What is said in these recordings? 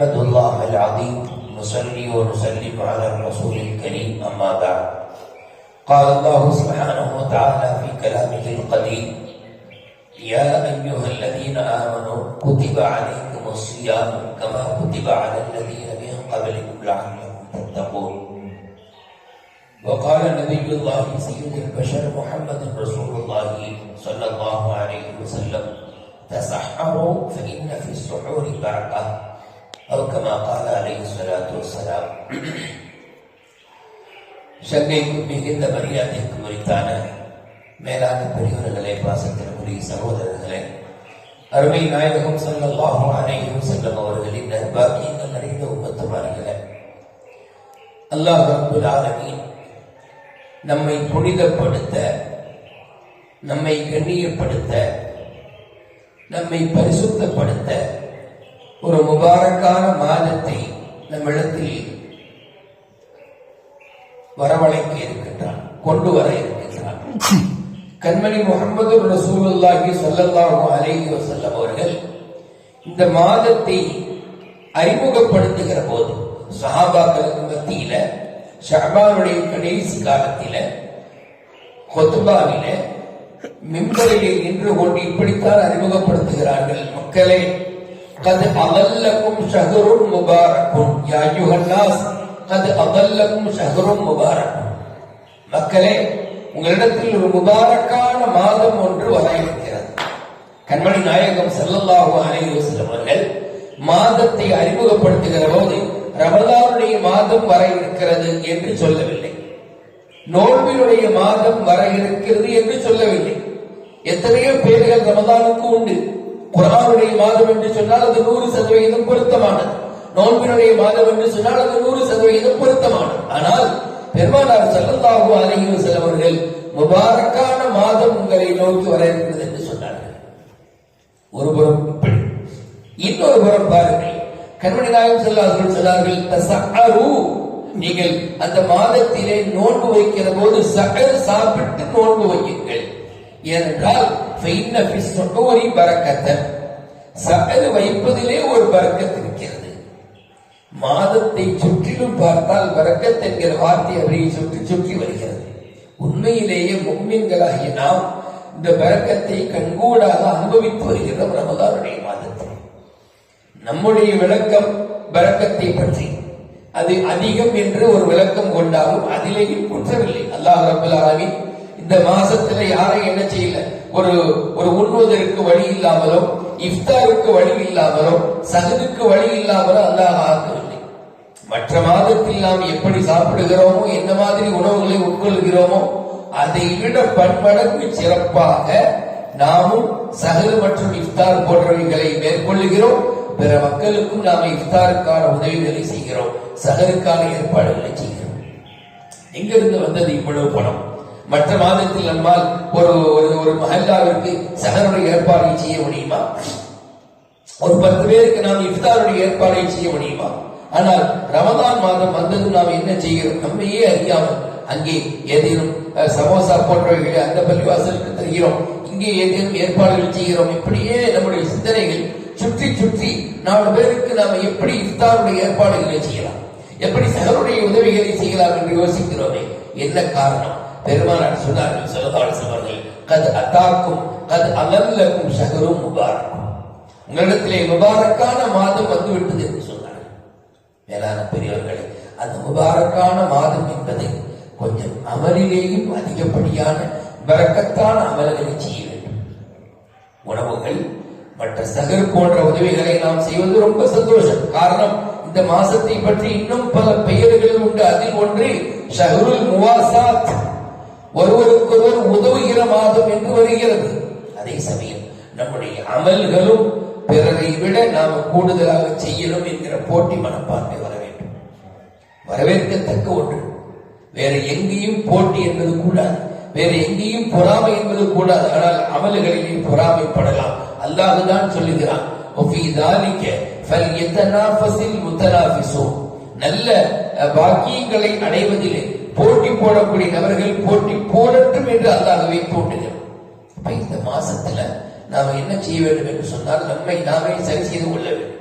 نحمد الله العظيم نصلي ونسلم على الرسول الكريم أما بعد. قال الله سبحانه وتعالى في كلامه القديم يا أيها الذين آمنوا كتب عليكم الصيام كما كتب على الذين من قبلكم لعلكم تتقون. وقال نبي الله سيد البشر محمد رسول الله صلى الله عليه وسلم تسحروا فإن في السحور بركة أو كما قال عليه الصلاة والسلام சங்கைக்கும் மிகுந்த மரியாதைக்கும் உரித்தான மேலான பெரியவர்களே பாசத்திற்குரிய சகோதரர்களே அருமை நாயகம் ஸல்லல்லாஹு அலைஹி வஸல்லம் அவர்களின் நற்பாக்கியங்கள் நிறைந்த உம்மத்துமார்களே அல்லாஹ் ரப்புல் ஆலமீன் நம்மை புனிதப்படுத்த நம்மை கண்ணியப்படுத்த நம்மை பரிசுத்தப்படுத்த ஒரு முபாரக்கான மாதத்தை நம்மிடத்தில் வரவழைக்க இருக்கின்றார் கொண்டு வர இருக்கின்றார் கண்மணி முகமது ரசூலுல்லாஹி சொல்லல்லாஹு அலைஹி வஸல்லம் அவர்கள் இந்த மாதத்தை அறிமுகப்படுத்துகிற போது சஹாபாக்களுக்கு மத்தியில ஷஹபானுடைய கடைசி காலத்தில கொத்துபாவில மிம்பரிலே நின்று கொண்டு இப்படித்தான் அறிமுகப்படுத்துகிறார்கள் மக்களே. قد أضلكم شهر مبارك يا أيها الناس قد أضلكم شهر مبارك மக்களே உங்களிடத்தில் ஒரு முபாரக்கான மாதம் ஒன்று வர இருக்கிறது கண்மணி நாயகம் ஸல்லல்லாஹு அலைஹி வஸல்லம் அவர்கள் மாதத்தை அறிமுகப்படுத்துகிற போது ரமலானுடைய மாதம் வர இருக்கிறது என்று சொல்லவில்லை நோன்பினுடைய மாதம் வர இருக்கிறது என்று சொல்லவில்லை எத்தனையோ பேர்கள் ரமதானுக்கு உண்டு குரானுடைய மாதம் என்று சொன்னால் அது நூறு சதவீதம் பொருத்தமானது. நோன்பினுடைய மாதம் என்று சொன்னால் அது நூறு சதவீதம் பொருத்தமானது. ஆனால் பெருமானார் ஸல்லல்லாஹு அலைஹி வஸல்லம் முபாரக்கான மாதம் உங்களை நோக்கி வர இருக்கிறது என்று சொன்னார்கள். ஒரு புறம் இப்படி. இன்னொரு புறம் பாருங்கள். கண்மணி நாயகம் செல்லாதவர்கள் சொன்னார்கள் தசஅரு நீங்கள் அந்த மாதத்திலே நோன்பு வைக்கிற போது சகர் சாப்பிட்டு நோன்பு வையுங்கள். ஏனென்றால் ஃபைன்ன வைப்பதிலே ஒரு பரக்கத் இருக்கிறது மாதத்தை சுற்றிலும் பார்த்தால் பரக்கத் என்கிற வார்த்தை அப்படியே சுற்றி சுற்றி வருகிறது உண்மையிலேயே முக்மின்களாகிய நாம் இந்த பரக்கத்தை கண்கூடாக அனுபவித்து வருகிறோம் ரமதானுடைய மாதத்தில் நம்முடைய விளக்கம் பரக்கத்தை பற்றி அது அதிகம் என்று ஒரு விளக்கம் கொண்டாலும் அதிலேயும் குற்றமில்லை அல்லாஹ் ரபுல்லாவின் இந்த மாசத்துல யாரையும் என்ன செய்யல? ஒரு ஒரு உண்ணுவதற்கு வழி இல்லாமலும் இஃப்தாருக்கு வழி இல்லாமலோ சகதுக்கு வழி இல்லாமலோ அல்லாஹ் ஆக்கவில்லை. மற்ற மாதத்தில் நாம் எப்படி சாப்பிடுகிறோமோ என்ன மாதிரி உணவுகளை உட்கொள்கிறோமோ அதை விட பன்மடங்கு சிறப்பாக நாமும் சகல் மற்றும் இஃப்தார் போன்றவைகளை மேற்கொள்ளுகிறோம். பிற மக்களுக்கும் நாம இஃப்தாருக்கான உதவிகளை செய்கிறோம். சகருக்கான ஏற்பாடுகளை செய்கிறோம். எங்கிருந்து வந்தது இவ்வளவு பணம்? மற்ற மாதத்தில் நம்மால் ஒரு ஒரு ஒரு மஹல்லாவிற்கு சகருடைய ஏற்பாடை செய்ய முடியுமா? ஒரு பத்து பேருக்கு நாம் இஃப்தாருடைய ஏற்பாடை செய்ய முடியுமா? ஆனால் ரமதான் மாதம் வந்தது நாம் என்ன செய்கிறோம்? நம்மையே அறியாமல் அங்கே ஏதேனும் அஹ், சமோசா போன்றவைகளை அந்த பள்ளிவாசலுக்கு தருகிறோம். இங்கே ஏதேனும் ஏற்பாடுகள் செய்கிறோம். இப்படியே நம்முடைய சிந்தனைகள் சுற்றி சுற்றி நாலு பேருக்கு நாம் எப்படி இஃப்தாருடைய ஏற்பாடுகளை செய்யலாம்? எப்படி சகருடைய உதவிகளை செய்யலாம் என்று யோசிக்கிறோமே? என்ன காரணம்? பெருமானார் சொன்னார்கள் சொல்லதாள் அவர்கள் கது அத்தாக்கும் கது அலல்லக்கும் சகரும் முபாரக்கும். உங்களிடத்திலே முபாரக்கான மாதம் வந்து விட்டது என்று சொன்னார்கள். மேலான பெரியவர்களே அந்த முபாரக்கான மாதம் என்பது கொஞ்சம் அமலிலேயும் அதிகப்படியான பறக்கத்தான அமல்களை செய்ய வேண்டும். உணவுகள் மற்ற சகர் போன்ற உதவிகளை நாம் செய்வது ரொம்ப சந்தோஷம். காரணம் இந்த மாசத்தை பற்றி இன்னும் பல பெயர்கள் உண்டு. அதில் ஒன்று ஷஹருல் முவாசாத். ஒருவருக்கொருவர் உதவுகிற மாதம் என்று வருகிறது. அதே சமயம் நம்முடைய அமல்களும் பிறரை விட நாம் கூடுதலாக செய்யணும் என்கிற போட்டி மனப்பான்மை வர வேண்டும். வரவேற்கத்தக்க ஒன்று. வேற எங்கேயும் போட்டி என்பது கூடாது. வேற எங்கேயும் பொறாமை என்பது கூடாது. ஆனால் அமல்களிலே பொறாமைப்படலாம். அல்லாஹுதான் சொல்லுகிறான் நல்ல பாக்கியங்களை அடைவதிலே போட்டி போடக்கூடிய நபர்கள் போட்டி போடட்டும் என்று அல்லாதவை தூண்டுகிறார் அப்ப இந்த மாசத்துல நாம என்ன செய்ய வேண்டும் என்று சொன்னால் நம்மை நாமே சரி செய்து கொள்ள வேண்டும்.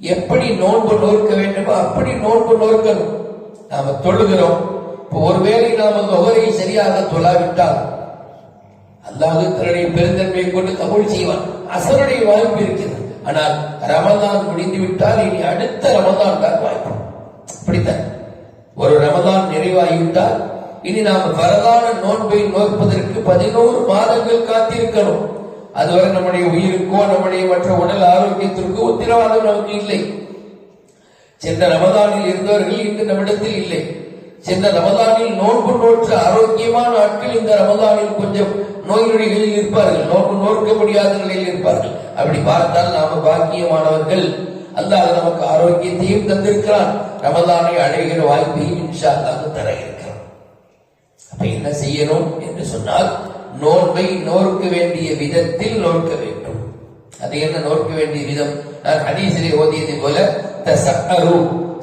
எப்படி நோன்பு நோக்க வேண்டுமோ அப்படி நோன்பு நோக்கணும் நாம தொழுகிறோம். இப்போ ஒருவேளை நாம தொகரை சரியாக தொழாவிட்டால் அல்லாது தன்னுடைய பெருந்தன்மையை கொண்டு கபூல் செய்வான். அசருடைய வாய்ப்பு இருக்கிறது. ஆனால் ரமதான் முடிந்து விட்டால் இனி அடுத்த ரமதான் தான் வாய்ப்பு. அப்படித்தான் ஒரு ரமதான் நிறைவாகிவிட்டால் இனி நாம் வரலான நோன்பை நோற்பதற்கு பதினோரு மாதங்கள் காத்திருக்கணும். அதுவரை நம்முடைய உயிருக்கோ நம்முடைய மற்ற உடல் ஆரோக்கியத்திற்கோ உத்தரவாதம் நமக்கு இல்லை. சென்ற ரமதானில் இருந்தவர்கள் இன்று நம்மிடத்தில் இல்லை. சென்ற ரமதானில் நோன்பு நோற்ற ஆரோக்கியமான ஆட்கள் இந்த ரமதானில் கொஞ்சம் நோய் நொடிகளில் இருப்பார்கள். நோன்பு நோக்க முடியாத நிலையில் இருப்பார்கள். அப்படி பார்த்தால் நாம பாக்கியமானவர்கள். அல்லாஹ் நமக்கு ஆரோக்கியத்தையும் தந்திருக்கிறான். ரமதானை அடைகிற வாய்ப்பையும் இன்ஷா அல்லாஹ் தர இருக்கிறோம் அப்ப என்ன செய்யணும் என்று சொன்னால் நோன்பை நோக்க வேண்டிய விதத்தில் நோக்க வேண்டும். அது என்ன நோக்க வேண்டிய விதம்? நான் ஹதீஸிலே ஓதியது போல தசஹரு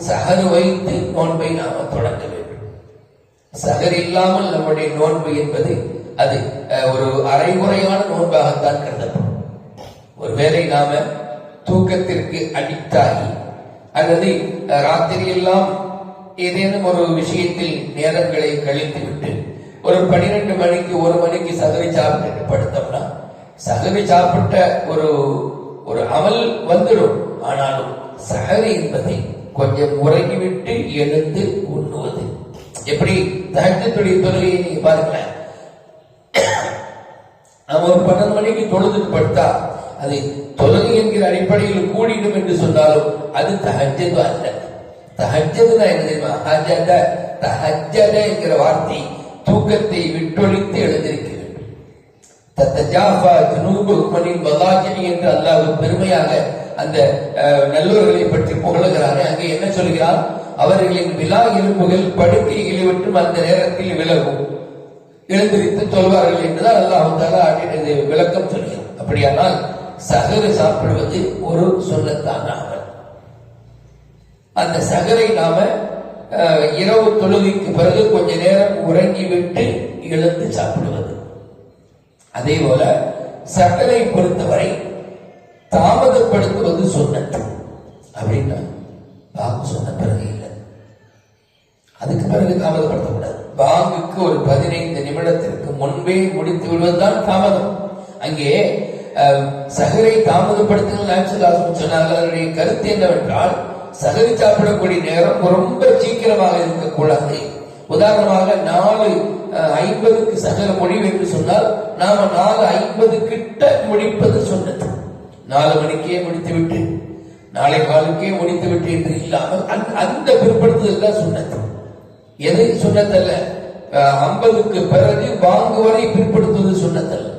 சஹரு வைத்து நோன்பை நாம தொடங்க வேண்டும். சஹர் இல்லாமல் நம்முடைய நோன்பு என்பது அது அஹ், ஒரு அரைமுறையான நோன்பாகத்தான் கருதப்படும். ஒருவேளை நாம தூக்கத்திற்கு அடிக்டாகி அல்லது ராத்திரியெல்லாம் ஏதேனும் ஒரு விஷயத்தில் நேரங்களை கழித்து விட்டு ஒரு பனிரெண்டு மணிக்கு ஒரு மணிக்கு சகவி சாப்பிட்டு படுத்தோம்னா சகவி சாப்பிட்ட ஒரு ஒரு அமல் வந்துடும். ஆனாலும் சகரி என்பதை கொஞ்சம் உறங்கிவிட்டு எழுந்து உண்ணுவது. எப்படி? தகஜத்துடைய தொழிலையை நீங்க பாருங்களேன். நம்ம ஒரு பன்னெண்டு மணிக்கு தொழுதுட்டு படுத்தா அது தொழுகை என்கிற அடிப்படையில் கூடிடும் என்று சொன்னாலும் அது தஹஜது அல்ல. தஹஜதுனா என்ன தெரியுமா? ஹஜத தஹஜத என்கிற வார்த்தை தூக்கத்தை விட்டொழித்து எழுந்திருக்க வேண்டும் தத்தஜாஃபா ஜுனூபுஹும் அனில் மலாஜினி என்று அல்லாஹ் பெருமையாக அந்த அஹ், நல்லோர்களை பற்றி புகழுகிறாரே அங்கே என்ன சொல்கிறார் அவர்களின் விழா எலும்புகள் படுக்கைகளை விட்டும் அந்த நேரத்தில் விலகும். எழுந்திருத்து சொல்வார்கள் என்றுதான் அல்லாஹ் விளக்கம் சொல்கிறார் அப்படியானால் சகரு சாப்பிடுவது ஒரு சொல்லத்தான அமல். அந்த சகரை நாம அஹ், இரவு தொழுகைக்கு பிறகு கொஞ்ச நேரம் உறங்கிவிட்டு எழுந்து சாப்பிடுவது. அதே போல சகரை பொறுத்தவரை தாமதப்படுத்துவது சொன்னது அப்படின்னா பாங்கு சொன்ன பிறகு இல்லை. அதுக்கு பிறகு தாமதப்படுத்தக்கூடாது. பாங்குக்கு ஒரு பதினைந்து நிமிடத்திற்கு முன்பே முடித்து விடுவதுதான் தாமதம். அங்கே சகரை தாமதப்படுத்துங்கள் நாச்சுதாசன் சொன்னார்கள் அதனுடைய கருத்து என்னவென்றால் சகரி சாப்பிடக்கூடிய நேரம் ரொம்ப சீக்கிரமாக இருக்கக்கூடாது. உதாரணமாக நாலு ஐம்பதுக்கு சகல முடிவு என்று சொன்னால் நாம நாலு ஐம்பது கிட்ட முடிப்பது சொன்னது. நாலு மணிக்கே முடித்து விட்டு நாளை காலுக்கே முடித்து விட்டு என்று இல்லாமல் அந்த- அந்த பிற்படுத்துதல் தான் சொன்னது. எது சொன்னதல்ல? ஐம்பதுக்கு பிறகு பாங்கு வரை பிற்படுத்துவது சொன்னதல்ல.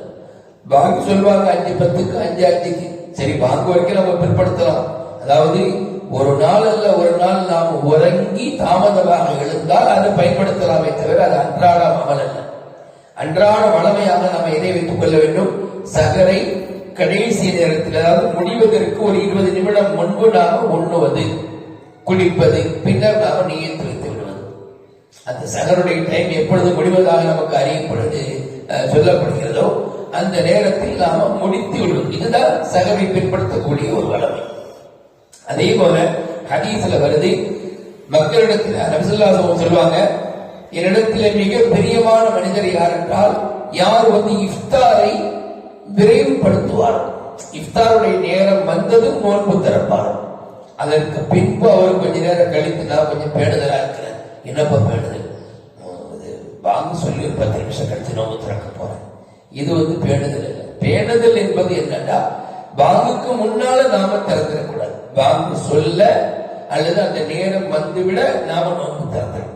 பாங்கு சொல்வாங்க அஞ்சு பத்துக்கு அஞ்சு அஞ்சுக்கு. சரி பாங்கு வரைக்கும் நம்ம பிற்படுத்தலாம். அதாவது ஒரு நாள் அல்ல ஒரு நாள் நாம் உறங்கி தாமதமாக எழுந்தால் அதை பயன்படுத்தலாமே தவிர அது அன்றாட அமல் அல்ல. அன்றாட வளமையாக நாம் எதை வைத்துக் கொள்ள வேண்டும்? சகரை கடைசி நேரத்தில் அதாவது முடிவதற்கு ஒரு இருபது நிமிடம் முன்பு நாம் உண்ணுவது குளிப்பது பின்னர் நாம் நீயத்து வைத்து விடுவது. அந்த சகருடைய டைம் எப்பொழுது முடிவதாக நமக்கு அறியப்படுது சொல்லப்படுகிறதோ அந்த நேரத்தில் நாம முடித்து விடும் இதுதான் சகவை பின்படுத்தக்கூடிய ஒரு வளமை. அதே போல ஹதீஸ்ல வருது மக்களிடத்தில் நபிசுல்லாசம் சொல்லுவாங்க என்னிடத்தில் மிக பிரியமான மனிதர் யார் என்றால் யார் வந்து இஃப்தாரை விரைவுபடுத்துவார்? இஃப்தாருடைய நேரம் வந்ததும் நோன்பு திறப்பார். அதற்கு பின்பு அவர் கொஞ்ச நேரம் கழித்து நான் கொஞ்சம் பேடுதலா இருக்கிறேன் என்னப்பா பேணுதல்? வாங்க சொல்லி ஒரு பத்து நிமிஷம் கழித்து நோன்பு திறக்க போறேன். இது வந்து பேணுதல். இல்லை பேணுதல் என்பது என்னன்னா பாங்குக்கு முன்னால நாம திறந்துடக்கூடாது. பாங்கு சொல்ல அல்லது அந்த நேரம் வந்துவிட நாம நோன்பு திறந்துடும்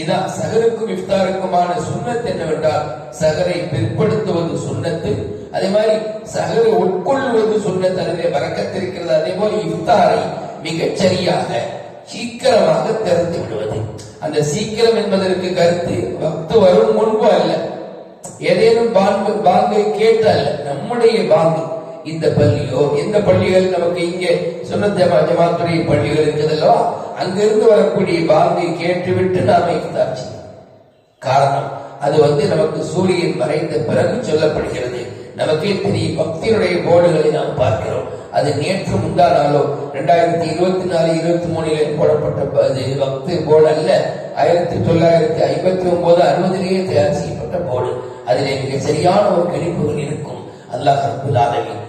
இதான் சகருக்கும் இஃப்தாருக்குமான சுண்ணத்து என்னவென்றால் சகரை பிற்படுத்துவது சுண்ணத்து. அதே மாதிரி சகரை உட்கொள்வது சுண்ணத்து அதிலே வரக்கத்திருக்கிறது அதே போல இஃப்தாரை மிகச் சரியாக சீக்கிரமாக திறந்து விடுவது. அந்த சீக்கிரம் என்பதற்கு கருத்து பக்து வரும் முன்பு அல்ல. ஏதேனும் பாங்கு பாங்கை கேட்டால் நம்முடைய பாங்கு. இந்த பள்ளியோ எந்த பள்ளிகள் நமக்கு இங்கே? சுன்னத் ஜமா ஜமாத்துடைய பள்ளிகள் இருக்குதல்லவா? அங்கிருந்து வரக்கூடிய பாங்கை கேட்டுவிட்டு நாம இஃப்தார் காரணம் அது வந்து நமக்கு சூரியன் மறைந்த பிறகு சொல்லப்படுகிறது. நமக்கே தெரியும் பக்தியுடைய போர்டுகளை நாம் பார்க்கிறோம். அது நேற்று முந்தானாலோ இரண்டாயிரத்தி ரெண்டாயிரத்தி இருபத்தி நாலு இருபத்தி மூணில் போடப்பட்ட அது பக்தி போர்டு அல்ல ஆயிரத்தி தொள்ளாயிரத்தி ஐம்பத்தி ஒன்பது அறுபதிலேயே தயார் செய்யப்பட்ட போர்டு. அதிலே மிக சரியான ஒரு கணிப்புகள் இருக்கும். அல்லாஹ் ரப்புல் ஆலமீன்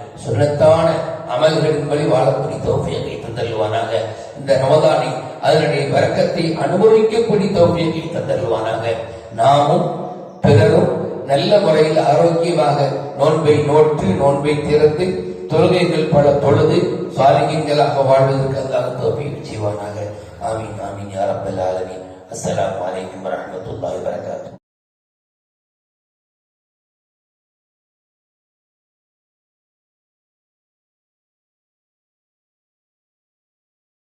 அமல்களின்படி வாழக்கூடிய தௌஃபியத்தை தந்தருவானாக. இந்த ரமதானை அதனுடைய வர்க்கத்தை அனுபவிக்கக்கூடிய தௌஃபியத்தை தந்தருவானாக. நாமும் பிறரும் நல்ல முறையில் ஆரோக்கியமாக நோன்பை நோற்று நோன்பை திறந்து தொழுகைகள் பல தொழுது சாலிகங்களாக வாழ்வதற்கு அல்லாத தோப்பியை செய்வானாக. ஆமீன் ஆமீன் யாரப்பல் ஆலமீன். அஸ்லாம் வலைக்கம் வரஹ்மத்துல்லாஹி வரகாத்து